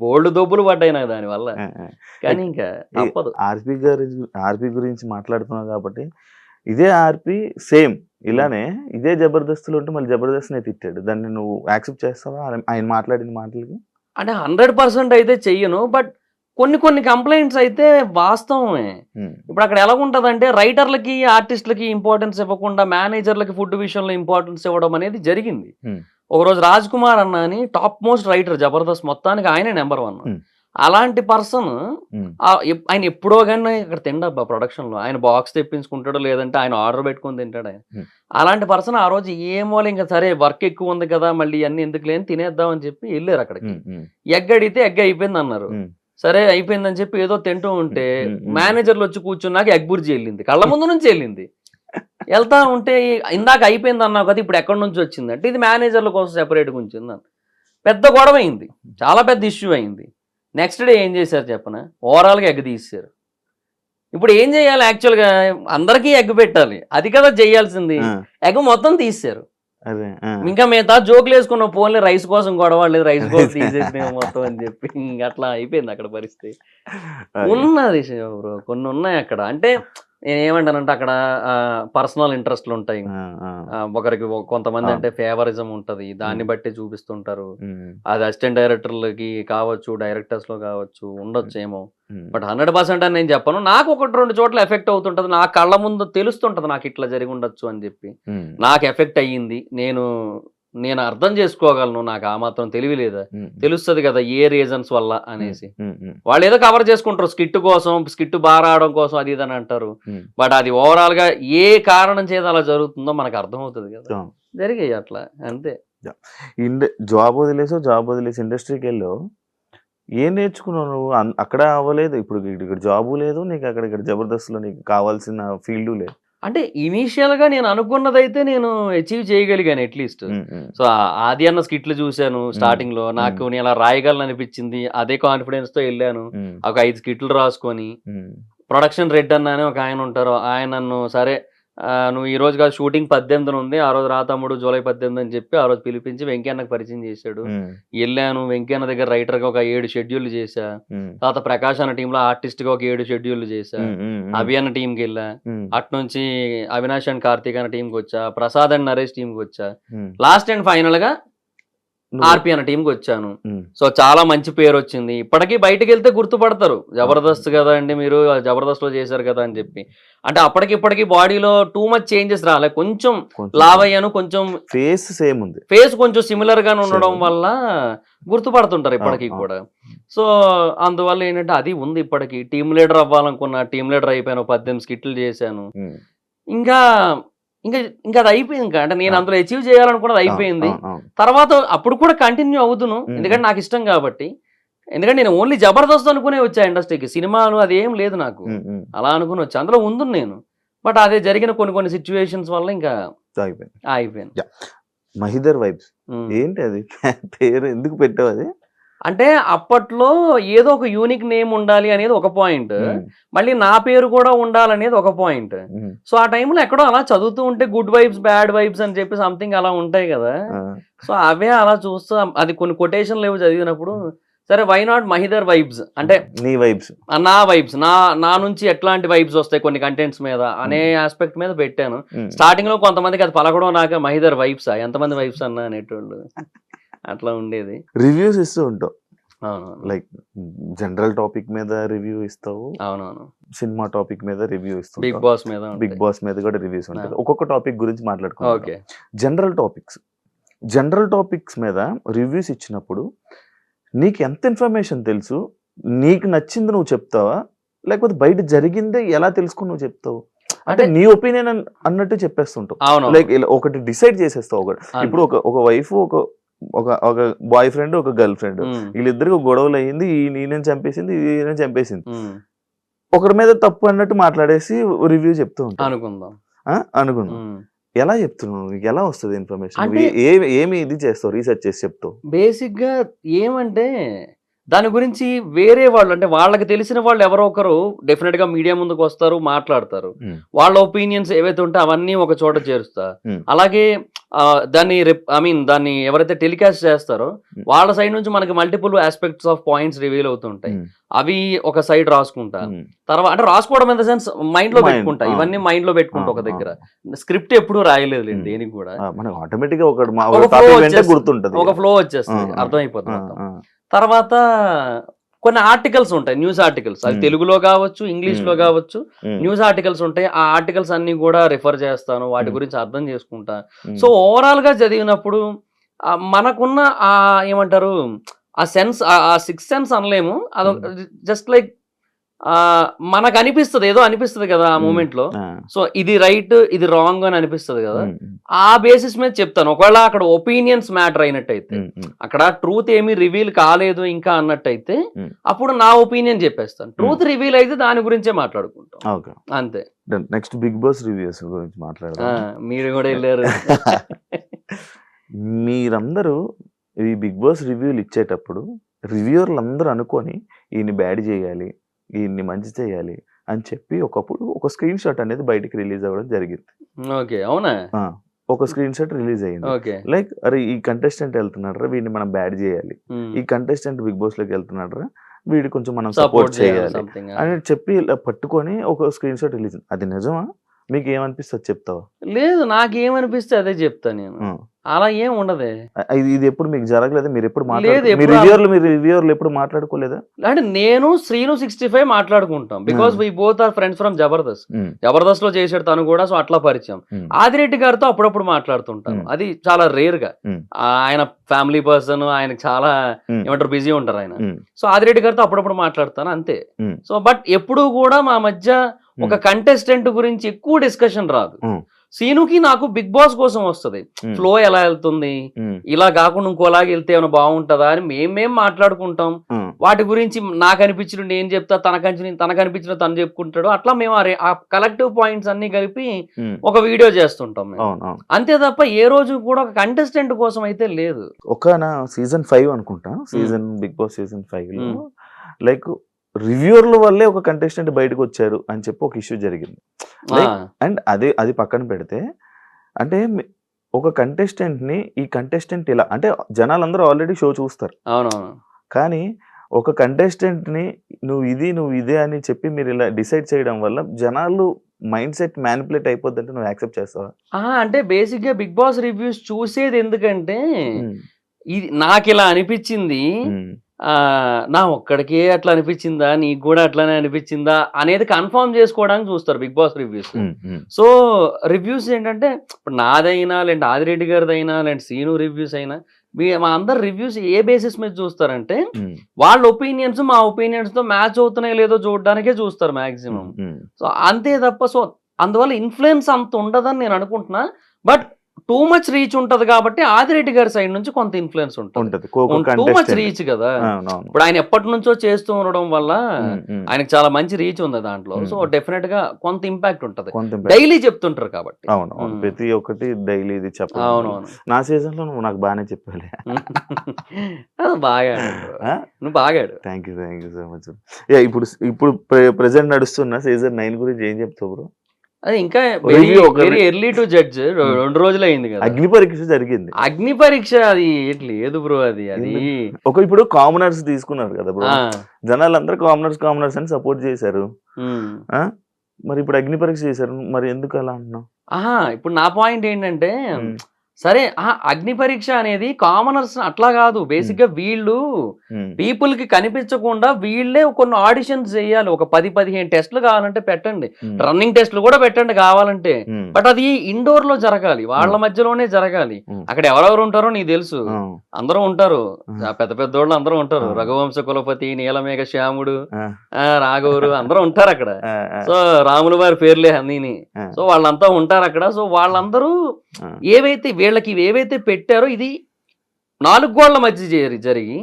బోల్డ్ దొబ్బులు పడ్డాయి నాకు దాని వల్ల. కానీ ఇంకా తప్పదు. ఆర్పి గారి ఆర్పి గురించి మాట్లాడుతున్నాం కాబట్టి ఇదే ఆర్పి సేమ్ ఇలానే ఇదే జబర్దస్తులు ఉంటే మళ్ళీ జబర్దస్త్ నే తిట్టాడు. దాన్ని నువ్వు యాక్సెప్ట్ చేస్తావా? ఆయన- మాట్లాడిన మాటలకి? అంటే హండ్రెడ్ పర్సెంట్ అయితే చెయ్యను బట్ కొన్ని కొన్ని కంప్లైంట్స్ అయితే వాస్తవమే. ఇప్పుడు అక్కడ ఎలా ఉంటదంటే రైటర్లకి ఆర్టిస్టులకి ఇంపార్టెన్స్ ఇవ్వకుండా మేనేజర్లకి ఫుడ్ విషయంలో ఇంపార్టెన్స్ ఇవ్వడం అనేది జరిగింది. ఒకరోజు రాజ్ కుమార్ అన్న అని టాప్ మోస్ట్ రైటర్ జబర్దస్త్ మొత్తానికి ఆయనే నెంబర్ వన్. అలాంటి పర్సన్ ఆయన ఎప్పుడో కానీ ఇక్కడ తిండబ్బా ప్రొడక్షన్లో ఆయన బాక్స్ తెప్పించుకుంటాడు లేదంటే ఆయన ఆర్డర్ పెట్టుకొని తింటాడు. ఆయన. అలాంటి పర్సన్ ఆ రోజు ఏమో ఇంకా సరే వర్క్ ఎక్కువ ఉంది కదా మళ్ళీ అన్ని ఎందుకు లేని తినేద్దాం అని చెప్పి వెళ్ళారు అక్కడికి. ఎగ్ అడిగితే ఎగ్ అయిపోయింది అన్నారు. సరే అయిపోయిందని చెప్పి ఏదో తింటూ ఉంటే. మేనేజర్లు వచ్చి కూర్చున్నాక ఎగ్ బుర్జీ వెళ్ళింది. కళ్ళ ముందు నుంచి వెళ్ళింది. వెళ్తా ఉంటే ఇందాక అయిపోయింది అన్నావు కదా ఇప్పుడు ఎక్కడి నుంచి వచ్చింది? అంటే ఇది మేనేజర్ల కోసం సెపరేట్గా ఉంచింది అన్న పెద్ద గొడవ అయింది. చాలా పెద్ద ఇష్యూ అయింది. నెక్స్ట్ డే ఏం చేశారు చెప్పన? ఓవరాల్గా ఎగ్ తీసారు ఇప్పుడు ఏం చేయాలి యాక్చువల్గా అందరికీ ఎగ్ పెట్టాలి. అది కదా చేయాల్సింది. ఎగ్ మొత్తం తీసారు ఇంకా మిగతా జోకులు వేసుకున్న ఫోన్లే రైస్ కోసం గొడవ లేదు రైస్ కోసం తీసేసినాయి మొత్తం అని చెప్పి ఇంక అట్లా అయిపోయింది అక్కడ పరిస్థితి. ఉన్నది బ్రో కొన్ని ఉన్నాయి అక్కడ. అంటే నేను ఏమంటానంటే అక్కడ పర్సనల్ ఇంట్రెస్ట్లు ఉంటాయి. ఒకరికి ఒక- కొంతమంది. అంటే ఫేవరిజం ఉంటది. దాన్ని. బట్టి చూపిస్తుంటారు. అది అసిస్టెంట్ డైరెక్టర్లకి కావచ్చు డైరెక్టర్స్లో కావచ్చు ఉండొచ్చు ఏమో. బట్ హండ్రెడ్ పర్సెంట్ అని నేను చెప్పను. నాకు ఒకటి రెండు చోట్ల ఎఫెక్ట్ అవుతుంటది. నా కళ్ళ ముందు తెలుస్తుంటది నాకు ఇట్లా జరిగి ఉండొచ్చు అని చెప్పి. నాకు ఎఫెక్ట్ అయ్యింది. నేను నేను అర్థం చేసుకోగలను నాకు ఆ మాత్రం తెలివి లేదా. తెలుస్తుంది కదా ఏ రీజన్స్ వల్ల అనేసి. వాళ్ళు ఏదో కవర్ చేసుకుంటారు స్కిట్ కోసం స్కిట్ బాగా రావడం కోసం అది ఇది అని అంటారు. బట్ అది ఓవరాల్గా ఏ కారణం చేత అలా జరుగుతుందో మనకు అర్థమవుతుంది కదా. అవును. జరిగాయి అట్లా అంతే. ఇండ జాబ్ వదిలేసావు జాబ్ వదిలేసి ఇండస్ట్రీకి వెళ్ళావు ఏం నేర్చుకున్నావు నువ్వు? అక్కడ అవ్వలేదు. ఇప్పుడు ఇక్కడ ఇక్కడ జాబు లేదు నీకు అక్కడ ఇక్కడ జబర్దస్త్లో నీకు కావాల్సిన ఫీల్డ్ లేదు. అంటే ఇనీషియల్గా నేను అనుకున్నదైతే నేను అచీవ్ చేయగలిగాను అట్లీస్ట్ సో ఆది అన్న స్కిట్లు చూశాను స్టార్టింగ్లో. నాకు నేను అలా రాయగలను అనిపించింది. అదే కాన్ఫిడెన్స్తో వెళ్ళాను. ఒక ఐదు స్కిట్లు రాసుకొని. ప్రొడక్షన్ రెడ్ అన్న అని ఒక ఆయన ఉంటారు. ఆయన నన్ను సరే నువ్వు ఈ రోజు కాదు షూటింగ్ పద్దెనిమిది ఉంది. ఆ రోజు రా తమ్ముడు జూలై పద్దెనిమిది అని చెప్పి ఆ రోజు పిలిపించి వెంకయ్యన్నకు పరిచయం చేశాడు. వెళ్ళాను. వెంకయ్యన్న దగ్గర రైటర్గా ఒక ఏడు షెడ్యూల్ చేశా. తర్వాత ప్రకాష్ అన్న టీంలో ఆర్టిస్ట్గా ఒక ఏడు షెడ్యూల్ చేశా. అభి అన్న టీంకి వెళ్ళా. అటు నుంచి అవినాష్ అండ్ కార్తీక్ అన్న టీంకి వచ్చా. ప్రసాద్ అండ్ నరేష్ టీంకి వచ్చా. లాస్ట్ అండ్ ఫైనల్గా ఆర్పి అన్న టీంకి వచ్చాను. సో చాలా మంచి పేరు వచ్చింది. ఇప్పటికీ బయటకు వెళ్తే గుర్తుపడతారు. జబర్దస్త్ కదా అండి మీరు జబర్దస్త్లో చేశారు కదా అని చెప్పి. అంటే అప్పటికి ఇప్పటికి బాడీలో టూ మచ్ చేంజెస్ రాలే కొంచెం లావ్ అయ్యాను కొంచెం ఫేస్ సేమ్ ఉంది. ఫేస్ కొంచెం సిమిలర్ గానే ఉండడం. వల్ల గుర్తుపడుతుంటారు ఇప్పటికీ. కూడా. సో అందువల్ల ఏంటంటే అది ఉంది ఇప్పటికి. టీమ్ లీడర్ అవ్వాలనుకున్నా టీమ్ లీడర్ అయిపోయాను పద్దెనిమిది స్కిట్లు చేశాను. ఇంకా ఇంకా ఇంకా అది అయిపోయింది ఇంకా. అంటే నేను. అందులో అచీవ్ చేయాలనుకున్నది అయిపోయింది. తర్వాత అప్పుడు కూడా కంటిన్యూ అవుతును. ఎందుకంటే నాకు ఇష్టం కాబట్టి. ఎందుకంటే నేను ఓన్లీ జబర్దస్త్ అనుకునే వచ్చా ఇండస్ట్రీకి. సినిమాలు అది ఏం లేదు నాకు. అలా అనుకుని వచ్చా. అందులో ఉంది నేను. బట్ అదే జరిగిన కొన్ని కొన్ని సిచ్యువేషన్స్ వల్ల ఇంకా అయిపోయింది. అయిపోయింది మహిదర్ వైబ్స్. ఏంటి అది? పేరు ఎందుకు పెట్టావు అది? అంటే అప్పట్లో ఏదో ఒక యూనిక్ నేమ్ ఉండాలి అనేది ఒక పాయింట్ మళ్ళీ నా పేరు కూడా ఉండాలనేది ఒక పాయింట్ సో ఆ టైంలో ఎక్కడో అలా చదువుతూ ఉంటే గుడ్ వైబ్స్ బ్యాడ్ వైబ్స్ అని చెప్పి సంథింగ్ అలా ఉంటాయి కదా. సో అవే అలా చూస్తూ అది కొన్ని కొటేషన్లు ఏవో చదివినప్పుడు. సరే వై నాట్ మహిదర్ వైబ్స్ అంటే నీ వైబ్స్ నా వైబ్స్ నా నా నుంచి ఎట్లాంటి వైబ్స్ వస్తాయి కొన్ని కంటెంట్స్ మీద? అనే ఆస్పెక్ట్ మీద పెట్టాను. స్టార్టింగ్లో కొంతమందికి అది పలకడం నాక మహిదర్ వైబ్స్ ఎంతమంది వైబ్స్ అన్నా? అనేటోళ్ళు. అట్లా ఉండేది. రివ్యూస్ ఇస్తూ ఉంటావు. అవునవును. లైక్ జనరల్ టాపిక్ మీద రివ్యూ ఇస్తావు. అవునవును. సినిమా టాపిక్ మీద రివ్యూ బిగ్ ఇస్తావు బాస్ మీద బిగ్ బాస్ మీద కూడా రివ్యూస్ ఉంటుంది ఒక్కొక్క టాపిక్ గురించి మాట్లాడుకుంటాం okay. General topics general topics మీద రివ్యూస్ ఇచ్చినప్పుడు నీకు ఎంత ఇన్ఫర్మేషన్ తెలుసు? నీకు నచ్చింది నువ్వు చెప్తావా? లేకపోతే బయట జరిగిందే ఎలా తెలుసుకుని నువ్వు చెప్తావు? అంటే నీ ఒపీనియన్ అన్నట్టు చెప్పేస్తుంటావు. లైక్ ఒకటి డిసైడ్ చేసేస్తావు ఒకటి. ఇప్పుడు ఒక ఒక వైఫ్ ఒక ఒక ఒక బాయ్ ఫ్రెండ్ ఒక గర్ల్ ఫ్రెండ్ వీళ్ళిద్దరికి ఒక గొడవలు అయ్యింది ఈ నేనే చంపేసింది ఈయన చంపేసింది. ఒకరి మీద తప్పు అన్నట్టు మాట్లాడేసి రివ్యూ చెప్తూ ఉంటావు అనుకుందాం? అనుకున్నావు ఉమ్. ఎలా చెప్తున్నావు? నీకు ఎలా వస్తుంది ఇన్ఫర్మేషన్ ఏమి ఏమి ఇది చేస్తావు రీసెర్చ్ చేసి చెప్తావు? బేసిక్గా ఏమంటే దాని గురించి వేరే వాళ్ళు అంటే వాళ్ళకి తెలిసిన వాళ్ళు ఎవరో ఒకరు డెఫినెట్గా మీడియా ముందుకు వస్తారు మాట్లాడతారు. Hmm. వాళ్ళ ఒపీనియన్స్ ఏవైతే ఉంటే అవన్నీ ఒక చోట చేరుస్తా. Hmm. అలాగే దాన్ని ఐ మీన్ దాన్ని ఎవరైతే టెలికాస్ట్ చేస్తారో Hmm. వాళ్ళ సైడ్ నుంచి మనకి multiple aspects of points reveal అవుతుంటాయి Hmm. అవి ఒక సైడ్ రాసుకుంటా ఉమ్. తర్వాత అంటే రాసుకోవడం ఇన్ ద సెన్స్ మైండ్లో పెట్టుకుంటా. ఇవన్నీ మైండ్లో పెట్టుకుంటా ఒక దగ్గర. స్క్రిప్ట్ ఎప్పుడూ రాయలేదు Hmm. దేనికి కూడా ఆటోమేటిక్ ఒక వెంటే వచ్చేస్తుంది. గుర్తుంటది ఒక ఫ్లో వచ్చేస్తుంది. అర్థమైపోతుంది. తర్వాత కొన్ని ఆర్టికల్స్ ఉంటాయి న్యూస్ ఆర్టికల్స్ అది. తెలుగులో కావచ్చు ఇంగ్లీష్లో. కావచ్చు. న్యూస్ ఆర్టికల్స్ ఉంటాయి ఆ ఆర్టికల్స్ అన్ని కూడా రిఫర్ చేస్తాను వాటి. గురించి అర్థం చేసుకుంటా. సో ఓవరాల్గా చదివినప్పుడు మనకున్న ఆ ఏమంటారు ఆ సెన్స్ ఆ సిక్స్ సెన్స్ అనలేము అది జస్ట్ లైక్ మనకు అనిపిస్తుంది ఏదో అనిపిస్తుంది కదా ఆ. మూమెంట్లో. సో ఇది రైట్ ఇది రాంగ్ అని అనిపిస్తుంది కదా. ఆ బేసిస్ మీద చెప్తాను. ఒకవేళ అక్కడ ఒపీనియన్స్ మ్యాటర్ అయినట్టయితే. అక్కడ ట్రూత్ ఏమీ రివీల్ కాలేదు ఇంకా అన్నట్టయితే. అప్పుడు నా ఒపీనియన్ చెప్పేస్తాను. ట్రూత్ రివీల్ అయితే దాని గురించే మాట్లాడుకుంటాం. అంతే. నెక్స్ట్ బిగ్ బాస్ రివ్యూస్ గురించి మాట్లాడదాం. మీరు కూడా వెళ్ళారు. మీరందరూ ఈ బిగ్ బాస్ రివ్యూలు ఇచ్చేటప్పుడు రివ్యూవర్లు అందరూ అనుకొని ఈయన్ని బ్యాడ్ చేయాలి ఈయన్ని మంచి చేయాలి అని చెప్పి ఒకప్పుడు ఒక స్క్రీన్ షాట్ అనేది బయటికి రిలీజ్ అవ్వడం జరిగింది. ఓకే అవునా? ఒక స్క్రీన్ షాట్ రిలీజ్ అయ్యింది లైక్ అరే ఈ కంటెస్టెంట్ వెళ్తున్నాడు వీడిని మనం బ్యాడ్ చేయాలి. ఈ కంటెస్టెంట్ బిగ్ బాస్లోకి వెళ్తున్నాడు వీడి కొంచెం మనం సపోర్ట్ చేయాలి అని చెప్పి ఇలా పట్టుకొని ఒక స్క్రీన్ షాట్ రిలీజ్ అది నిజమా? మీకు ఏమనిపిస్తుంది చెప్తావా? లేదు నాకేమనిపిస్తే అదే చెప్తా నేను. అలా ఏం ఉండదే. ఇది ఎప్పుడు మీకు జరగలేదు? మీరు ఎప్పుడు లేదు, మాట్లాడు మీ ఎప్పుడు రివ్యూర్లు మీరు రివ్యూర్లు ఎప్పుడు మాట్లాడుకోలేదా? అంటే నేను శ్రీను సిక్స్టీ ఫైవ్ మాట్లాడుకుంటాం because. We both are friends from Jabardasth జబర్దస్త్లో చేసాడు తను కూడా సో అట్లా పరిచయం. ఆదిరెడ్డి గారితో అప్పుడప్పుడు మాట్లాడుతుంటాను Hmm. అది చాలా రేర్గా. ఆయన ఫ్యామిలీ పర్సన్ ఆయన చాలా. ఏమంటారు బిజీ ఉంటారు ఆయన. సో ఆదిరెడ్డి గారితో అప్పుడప్పుడు మాట్లాడతాను అంతే. సో బట్ ఎప్పుడు కూడా మా మధ్య ఒక కంటెస్టెంట్ గురించి ఎక్కువ డిస్కషన్ రాదు. సీనుకి నాకు బిగ్ బాస్ కోసం వస్తది. ఫ్లో ఎలా వెళ్తుంది? ఇలా కాకుండా ఇంకోలాగా వెళ్తే ఏమైనా బాగుంటుందా అని మేమేం మాట్లాడుకుంటాం. వాటి గురించి నాకు అనిపించిన నేను చెప్తా తనకంచి తనకు అనిపించిన తను చెప్పుకుంటాడు. అట్లా మేము ఆ కలెక్టివ్ పాయింట్స్ అన్ని కలిపి. ఒక వీడియో చేస్తుంటాం అంతే తప్ప ఏ రోజు కూడా ఒక కంటెస్టెంట్ కోసం అయితే లేదు. ఒక నా సీజన్ ఫైవ్ అనుకుంటా సీజన్ బిగ్ బాస్ సీజన్ ఫైవ్లో. లైక్ రివ్యూర్ల వల్లే ఒక కంటెస్టెంట్ బయటకు వచ్చారు అని చెప్పి ఒక ఇష్యూ జరిగింది. అండ్ అదే అది పక్కన పెడితే అంటే ఒక కంటెస్టెంట్ని ఈ కంటెస్టెంట్ ఇలా అంటే జనాలందరూ ఆల్రెడీ షో చూస్తారు. అవునవును. కానీ ఒక కంటెస్టెంట్ని నువ్వు ఇది నువ్వు ఇదే అని చెప్పి మీరు ఇలా డిసైడ్ చేయడం వల్ల జనాలు మైండ్ సెట్ మ్యానిపులేట్ అయిపోద్దంటే నువ్వు యాక్సెప్ట్ చేస్తావా? అంటే బేసిక్గా బిగ్ బాస్ రివ్యూస్ చూసేది ఎందుకంటే ఇది నాకు ఇలా అనిపించింది నా ఒక్కడికే అట్లా అనిపించిందా? నీకు కూడా అట్లానే అనిపించిందా? అనేది కన్ఫర్మ్ చేసుకోవడానికి చూస్తారు Bigg Boss reviews. So reviews ఏంటంటే ఇప్పుడు నాదైనా లేదంటే ఆదిరెడ్డి గారిదైనా లేదంటే సీను రివ్యూస్ అయినా మీ మా అందరు రివ్యూస్ ఏ బేసిస్ మీద చూస్తారంటే వాళ్ళ ఒపీనియన్స్ మా ఒపీనియన్స్తో మ్యాచ్ అవుతున్నాయి లేదో చూడడానికే చూస్తారు మాక్సిమం సో అంతే తప్ప సో అందువల్ల ఇన్ఫ్లుయెన్స్ అంత ఉండదని నేను అనుకుంటున్నా. బట్ టూ మచ్ రీచ్ ఉంటది కాబట్టి ఆదిరెడ్డి గారి సైడ్ నుంచి కొంత ఇన్ఫ్లుయెన్స్ ఉంటుంది. టూ మచ్ రీచ్ కదా. ఇప్పుడు ఆయన ఎప్పటి నుంచో చేస్తూ ఉండడం వల్ల. ఆయనకు చాలా మంచి రీచ్ ఉంది దాంట్లో. సో డెఫినెట్గా కొంత ఇంపాక్ట్ ఉంటది. డైలీ చెప్తుంటారు కాబట్టి. అవును. ప్రతి ఒక్కటి డైలీ ఇది అవునవును. నా సీజన్లో నువ్వు నాకు బాగానే చెప్పాలి బాగా. నువ్వు బాగా ఆడు. Thank you thank you so much ఇప్పుడు ఇప్పుడు ప్రెసెంట్ నడుస్తున్న సీజన్ నైన్ గురించి ఏం చెప్తావు బ్రో అది ఇంకా వెరీ ఎర్లీ టు జడ్జ్ రెండు రోజులు అయింది కదా. అగ్ని పరీక్ష జరిగింది. అగ్ని పరీక్ష అది ఏంటి లేదు బ్రో అది అది. ఒక ఇప్పుడు కామనర్స్ తీసుకున్నారు కదా బ్రో. జనాలందరూ కామనర్స్ కామనర్స్ అని సపోర్ట్ చేశారు. ఆ? మరి ఇప్పుడు అగ్ని పరీక్ష చేశారు. మరి ఎందుకు అలా అంటున్నావు? ఆహా ఇప్పుడు నా పాయింట్ ఏంటంటే ఉమ్, సరే ఆహా, అగ్ని పరీక్ష అనేది కామనర్స్ అట్లా కాదు. బేసిక్గా వీళ్ళు పీపుల్కి కనిపించకుండా వీళ్ళే కొన్ని ఆడిషన్స్ చేయాలి. ఒక పది పదిహేను టెస్ట్లు కావాలంటే పెట్టండి. రన్నింగ్ టెస్ట్లు కూడా పెట్టండి కావాలంటే. బట్ అది ఇండోర్లో జరగాలి. వాళ్ళ. మధ్యలోనే జరగాలి. అక్కడ ఎవరెవరు ఉంటారో నీకు తెలుసు. ఆ, అందరూ ఉంటారు. ఆ. పెద్ద పెద్ద వాళ్ళు అందరూ ఉంటారు. రఘువంశ కులపతి నీలమేఘ శ్యాముడు ఆ, ఆ రాఘవురు అందరూ ఉంటారు అక్కడ. ఆ, ఆ, సో రాముల వారి పేర్లే అన్నీని ఆ, సో వాళ్ళంతా ఉంటారు అక్కడ. సో వాళ్ళందరూ ఆ, ఏవైతే వీళ్ళకి ఏవైతే పెట్టారో ఇది నాలుగు గోళ్ళ మధ్య జరి- జరిగి.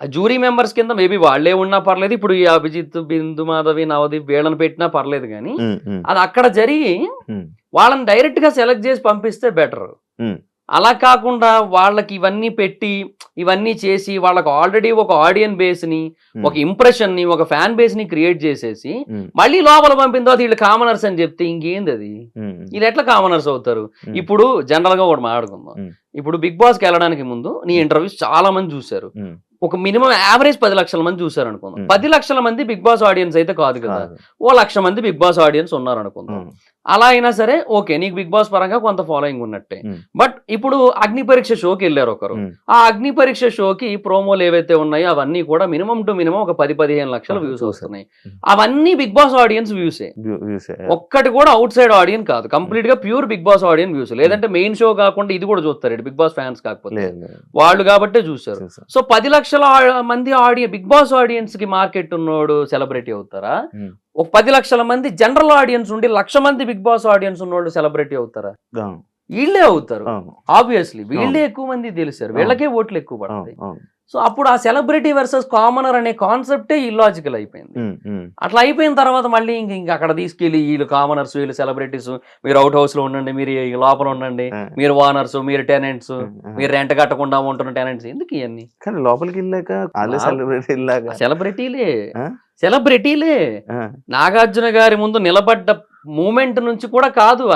ఆ జూరీ మెంబర్స్ కింద మేబీ వాళ్ళే ఉన్నా పర్లేదు ఇప్పుడు ఈ అభిజిత్ బిందు మాధవి నవదీప్ వీళ్ళని పెట్టినా పర్లేదు కానీ అది అక్కడ జరిగి వాళ్ళని డైరెక్ట్గా సెలెక్ట్ చేసి పంపిస్తే బెటర్. అలా కాకుండా వాళ్ళకి ఇవన్నీ పెట్టి ఇవన్నీ చేసి వాళ్ళకి ఆల్రెడీ ఒక ఆడియన్ బేస్ని ఒక ఇంప్రెషన్ని ఒక ఫ్యాన్ బేస్ని క్రియేట్ చేసేసి మళ్ళీ లోపల పంపిన తర్వాత వీళ్ళు కామనర్స్ అని చెప్తే ఇంకేంది అది వీళ్ళు ఎట్లా కామనర్స్ అవుతారు? ఇప్పుడు జనరల్గా ఒకటి మాట్లాడుకుందాం. ఇప్పుడు బిగ్ బాస్కి వెళ్ళడానికి ముందు నీ ఇంటర్వ్యూస్ చాలా మంది చూశారు. ఒక మినిమం యావరేజ్ పది లక్షల మంది చూశారు అనుకుందాం. పది లక్షల మంది బిగ్ బాస్ ఆడియన్స్ అయితే కాదు కదా. ఓ లక్ష మంది బిగ్ బాస్ ఆడియన్స్ ఉన్నారు అనుకుందాం అలా అయినా సరే ఓకే నీకు బిగ్ బాస్ పరంగా కొంత ఫాలోయింగ్ ఉన్నట్టే. బట్ ఇప్పుడు అగ్ని పరీక్ష షోకి వెళ్ళారు ఒకరు. ఆ అగ్ని పరీక్ష షోకి ప్రోమోలు ఏవైతే ఉన్నాయో అవన్నీ కూడా మినిమం టు మినిమం ఒక పది పదిహేను లక్షల వ్యూస్. వస్తున్నాయి. అవన్నీ బిగ్ బాస్ ఆడియన్స్ వ్యూసే. ఒక్కటి కూడా అవుట్ సైడ్ ఆడియన్ కాదు కంప్లీట్గా pure Bigg Boss audience views లేదంటే మెయిన్ షో కాకుండా ఇది కూడా చూస్తారు బిగ్ బాస్ ఫ్యాన్స్ కాకపోతే. వాళ్ళు కాబట్టే చూసారు చూసా. సో పది లక్షల ఆ- మంది ఆడియన్ బిగ్ బాస్ ఆడియన్స్కి మార్కెట్ ఉన్నోడు సెలబ్రిటీ అవుతారా. ఒక పది లక్షల మంది జనరల్ ఆడియన్స్ ఉండి లక్ష మంది బిగ్ బాస్ ఆడియన్స్ ఉన్నోళ్ళు సెలబ్రిటీ అవుతారా వీళ్ళే అవుతారు. ఆబ్వియస్లీ వీళ్ళే ఎక్కువ మంది తెలిసారు వీళ్ళకే ఓట్లు ఎక్కువ పడతాయి. సో అప్పుడు ఆ సెలబ్రిటీ వర్సెస్ కామనర్ అనే కాన్సెప్టే ఇల్లాజికల్ అయిపోయింది. అట్లా అయిపోయిన తర్వాత మళ్ళీ ఇంక ఇంక అక్కడ తీసుకెళ్ళి వీళ్ళు కామనర్స్ వీళ్ళు సెలబ్రిటీస్ మీరు అవుట్ హౌస్లో ఉండండి మీరు లోపల ఉండండి మీరు ఓనర్స్ మీరు టెనెంట్స్. మీరు రెంట్ కట్టకుండా ఉంటున్న టెనెంట్స్ ఎందుకు ఇవన్నీ? కానీ లోపలికి వెళ్ళాక సెలబ్రిటీలే? సెలబ్రిటీలే నాగార్జున గారి ముందు నిలబడ్డ మూమెంట్ నుంచి కూడా కాదు.